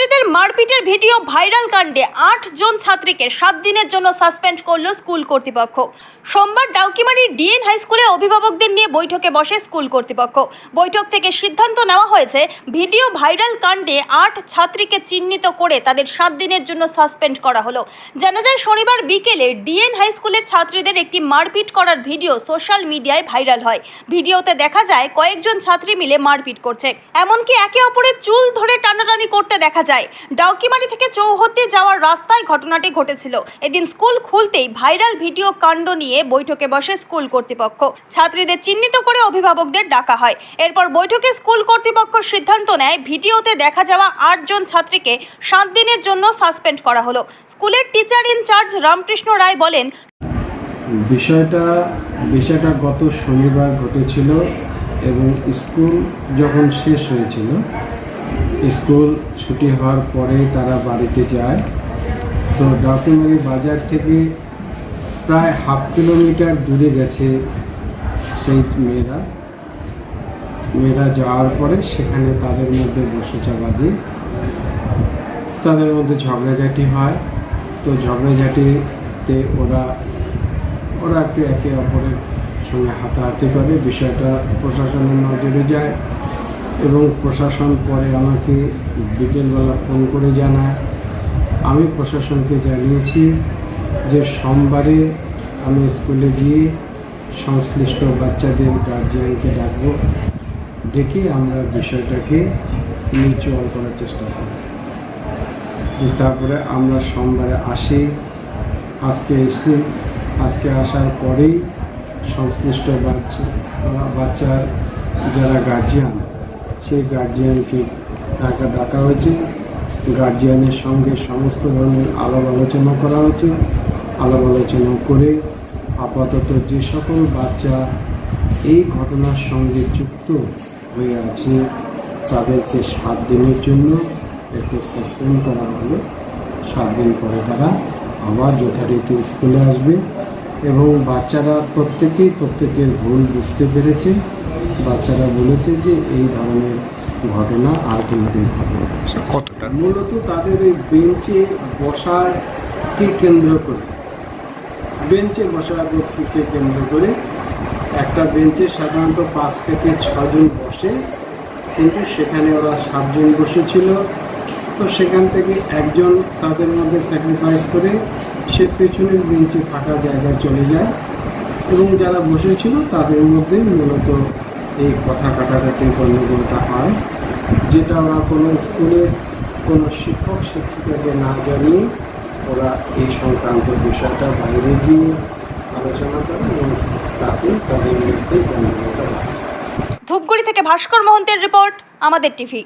ছাত্রীদের মারপিটের video viral কাণ্ডে আট জন ছাত্রীকে সাত দিনের জন্য সাসপেন্ড করল স্কুল কর্তৃপক্ষ। সোমবার ডাউকিমারি ডিএন হাই স্কুলে অভিভাবকদের নিয়ে বৈঠকে বসে স্কুল কর্তৃপক্ষ। বৈঠক থেকে সিদ্ধান্ত নেওয়া হয়েছে, ভিডিও ভাইরাল কাণ্ডে আট ছাত্রীকে চিহ্নিত করে তাদের সাত দিনের জন্য সাসপেন্ড করা হলো। জানা যায়, শনিবার বিকেলে ডিএন হাই স্কুলের ছাত্রীদের একটি মারপিট করার ভিডিও সোশ্যাল মিডিয়ায় ভাইরাল হয়। ভিডিওতে দেখা যায়, কয়েকজন ছাত্রী মিলে মারপিট করছে। এমনকি একে অপরের চুল ধরে টানাটানি করতে দেখা যায় ডাউকিমারি থেকে চৌহদ্দি যাওয়ার রাস্তায় ঘটনাটি ঘটেছিল। এদিন স্কুল খুলতেই ভাইরাল ভিডিও কাণ্ড নিয়ে বৈঠকে বসে স্কুল কর্তৃপক্ষ। ছাত্রীদের চিহ্নিত করে অভিভাবকদের ডাকা হয়। এরপর বৈঠকে স্কুল কর্তৃপক্ষ সিদ্ধান্ত নেয়, ভিডিওতে দেখা যাওয়া আটজন ছাত্রীকে সাত দিনের জন্য সাসপেন্ড করা হলো। স্কুলের টিচার ইনচার্জ রামকৃষ্ণ রায় বলেন, বিষয়টা বিষয়টা গত শনিবার ঘটেছিল এবং স্কুল যখন শেষ হয়েছিল স্কুল ছুটি হওয়ার পরে তারা বাড়িতে যায়। তো ডাকুমারি বাজার থেকে প্রায় হাফ কিলোমিটার দূরে গেছে সেই মেয়েরা। মেয়েরা যাওয়ার পরে সেখানে তাদের মধ্যে বসেচা বাজে তাদের মধ্যে ঝগড়াঝাটি হয়। তো ঝগড়াঝাটিতে ওরা ওরা একটু একে অপরের সঙ্গে হাতাহাতি করে। বিষয়টা প্রশাসনের নজরে যায়। এবং প্রশাসন পরে আমাকে বিকেলবেলা ফোন করে জানায়। আমি প্রশাসনকে জানিয়েছি যে সোমবারে আমি স্কুলে গিয়ে সংশ্লিষ্ট বাচ্চাদের গার্জিয়ানকে ডাকবো। ডেকে আমরা বিষয়টাকে মিউচুয়াল করার চেষ্টা করব। তারপরে আমরা সোমবারে আসি। আজকে এসে, আজকে আসার পরেই সংশ্লিষ্ট বাচ্চা, বাচ্চার যারা গার্জিয়ান সেই গার্জিয়ানকে তাকে ডাকা হয়েছে। গার্জিয়ানের সঙ্গে সমস্ত ধরনের আলাপ আলোচনা করা হয়েছে। আলাপ আলোচনা করে আপাতত যে সকল বাচ্চা এই ঘটনার সঙ্গে যুক্ত হয়ে আছে, তাদেরকে সাত দিনের জন্য একে সাসপেন্ড করা হলো। সাত দিন পরে তারা আবার যথারীতি স্কুলে আসবে এবং বাচ্চারা প্রত্যেকেই প্রত্যেকের ভুল বুঝতে পেরেছে। বাচ্চারা বলেছে যে এই ধরনের ঘটনা আর কোনোদিন হবে না। কতটা? মূলত তাদের এই বেঞ্চে বসাকে কেন্দ্র করে? বেঞ্চে বসার বসাকে কেন্দ্র করে? একটা বেঞ্চে সাধারণত পাঁচ থেকে ছজন বসে কিন্তু সেখানে ওরা সাতজন বসেছিল। তো সেখান থেকে একজন তাদের মধ্যে স্যাক্রিফাইস করে সে পেছনের বেঞ্চে ফাঁকা জায়গায় চলে যায়। এবং যারা বসেছিল তাদের মধ্যে মূলত এই কথা কাটাকাটি গণ্ডগোলটা হয়, যেটা ওরা কোনো স্কুলের কোনো শিক্ষক, শিক্ষিকাকে না জানিয়ে ওরা এই সংক্রান্ত বিষয়টা বাইরে গিয়ে আলোচনা করে এবং তাতে তাদের মধ্যে গণ্ডগোলটা ধূপগুড়ি থেকে ভাস্কর মহন্তের রিপোর্ট, আমাদের টিভি।